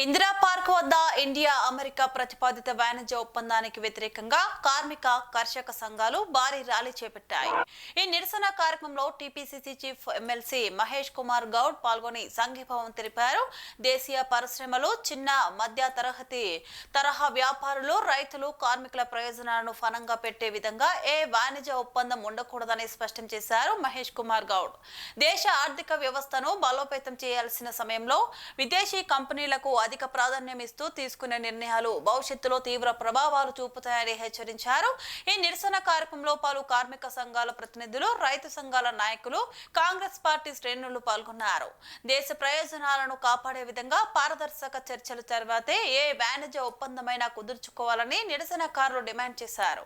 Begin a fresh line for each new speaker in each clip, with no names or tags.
Indira park వద్ద India America ప్రతిపాదిత వాణిజ్య ఒప్పందానికి వ్యతిరేకంగా కార్మిక కర్షక సంఘాలు భారీ ర్యాలీ చేపట్టాయి. ఈ నిరసన కార్యక్రమంలో TPCC chief MLC Mahesh Kumar Goud పాల్గొని సంఘీభావం తెలిపారు. దేశీయ పరిశ్రమలు చిన్న మధ్య తరగతి తరహా వ్యాపారులు రైతులు కార్మికుల ప్రయోజనాలను ఫలంగా పెట్టే విధంగా ఏ వాణిజ్య ఒప్పందం ఉండకూడదని స్పష్టం చేశారు మహేష్ కుమార్ గౌడ్. దేశ ఆర్థిక వ్యవస్థను బలోపేతం చేయాల్సిన సమయంలో విదేశీ కంపెనీలకు అధిక ప్రాధాన్యం ఇస్తూ తీసుకునే నిర్ణయాలు భవిష్యత్తులో తీవ్ర ప్రభావాలు చూపుతాయని హెచ్చరించారు. ఈ నిరసన కార్యక్రమంలో పలు కార్మిక సంఘాల ప్రతినిధులు రైతు సంఘాల నాయకులు కాంగ్రెస్ పార్టీ శ్రేణులు పాల్గొన్నారు. దేశ ప్రయోజనాలను కాపాడే విధంగా పారదర్శక చర్చలు తర్వాతే ఏ వాణిజ్య ఒప్పందమైనా కుదుర్చుకోవాలని నిరసనకారులు డిమాండ్ చేశారు.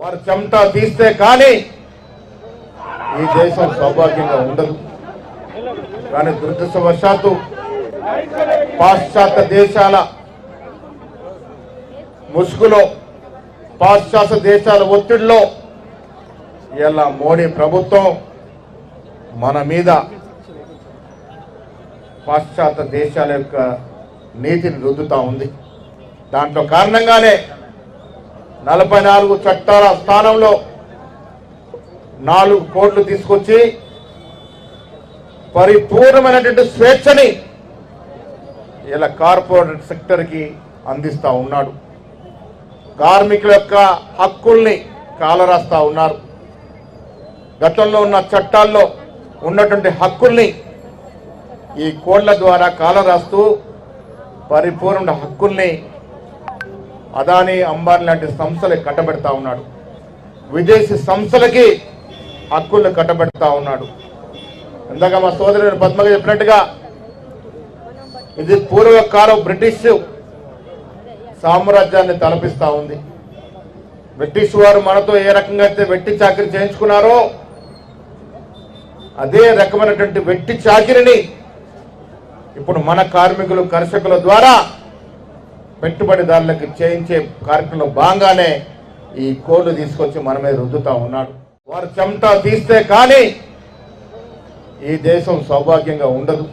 వారు చెమట తీస్తే కానీ ఈ దేశం సౌభాగ్యంగా ఉండదు. కానీ దురదృష్టవశాత్తు పాశ్చాత్య దేశాల ముసుగులో పాశ్చాత్య దేశాల ఒత్తిడిలో ఇలా మోడీ ప్రభుత్వం మన మీద పాశ్చాత్య దేశాల యొక్క నీతిని రుద్దుతా ఉంది. దాంట్లో కారణంగానే నలభై నాలుగు చట్టాల స్థానంలో నాలుగు కోట్లు తీసుకొచ్చి పరిపూర్ణమైనటువంటి స్వేచ్ఛని ఇలా కార్పొరేట్ సెక్టర్కి అందిస్తా ఉన్నాడు. కార్మికుల యొక్క హక్కుల్ని కాలరాస్తా ఉన్నారు. గతంలో ఉన్న చట్టాల్లో ఉన్నటువంటి హక్కుల్ని ఈ కోడ్ల ద్వారా కాలరాస్తూ పరిపూర్ణ హక్కుల్ని అదానీ అంబానీ లాంటి సంస్థలకు కట్టబెడతా ఉన్నాడు. విదేశీ సంస్థలకి హక్కులను కట్టబెడతా ఉన్నాడు. ఇందాక మా సోదరుడు పద్మగా చెప్పినట్టుగా ఇది పూర్వకాలం బ్రిటిష్ సామ్రాజ్యాన్ని తలపిస్తా ఉంది. బ్రిటిష్ వారు మనతో ఏ రకంగా అయితే వెట్టి చాకరీ చేయించుకున్నారో అదే రకమైనటువంటి వెట్టి చాకిరిని ఇప్పుడు మన కార్మికులు కర్షకుల ద్వారా పెట్టుబడిదారులకు చేయించే కార్యక్రమంలో భాగంగానే ఈ కోళ్ళు తీసుకొచ్చి మన మీద రుద్దుతా ఉన్నాడు. వారు చెమట తీస్తే కానీ ఈ దేశం సౌభాగ్యంగా ఉండదు.